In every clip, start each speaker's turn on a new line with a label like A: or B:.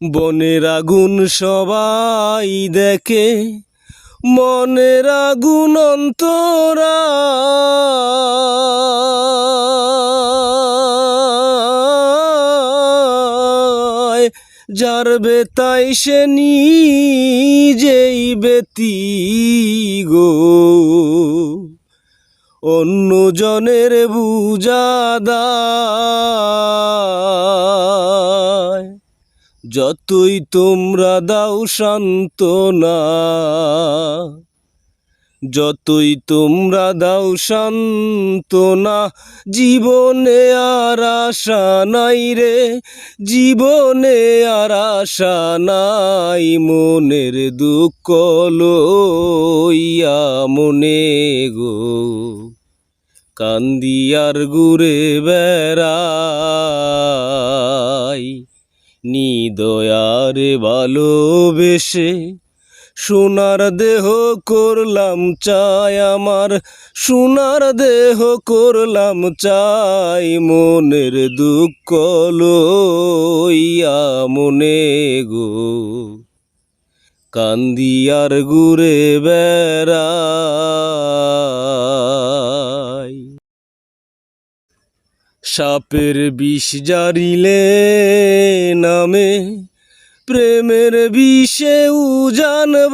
A: বনের আগুন সবাই দেখে, মনের আগুন অন্তরা। যার বেতাই সে নিজেই বেতি গো অন্য জনের বুঝাদায় যতই তোমরা দাও সান্ত্বনা, যতই তোমরা দাও সান্ত্বনা, জীবনে আর আশা নাই রে, জীবনে আর আশা নাই, মনের দুঃখ লইয়া মনে গো। কান্দিয়ার ঘুরে বেড়াই নিদয়ারে ভালোবেসে সোনার দেহ করলাম চাই আমার, সোনার দেহ করলাম চাই মনের দুঃখ লইয়া মনে গো। কান্দিয়ার ঘুরে বেড়াই সাপের বিষ জারিলে নামে, প্রেমের বিষে উজানবায়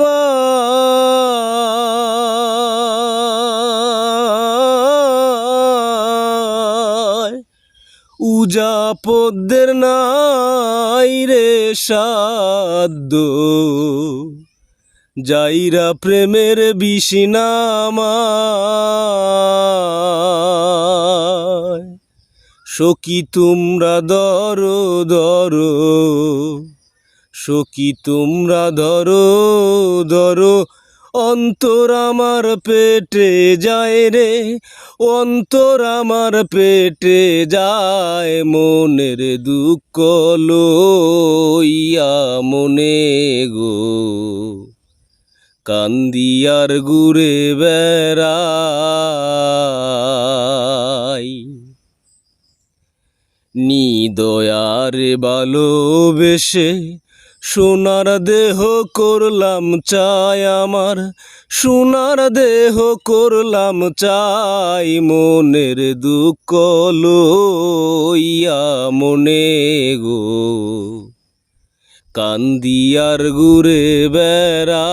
A: উজা পদ্মের নাই রে সাধ্য, যাইরা প্রেমের বিশিনামায় সখী তোমরা ধরো ধরো। সখী তোমরা ধরো ধরো। অন্তর আমার পেটে যায় রে, অন্তর আমার পেটে যায় মনের দুঃখ লইয়া মনে গো। কান্দিয়ার ঘুরে বেড়াই নিদয়ারে ভালোবেসে সোনার দেহ করলাম চাই আমার, সোনার দেহ করলাম চাই মনের দুঃখ লইয়া মনে গো। কান্দিয়ার ঘুরে বেড়া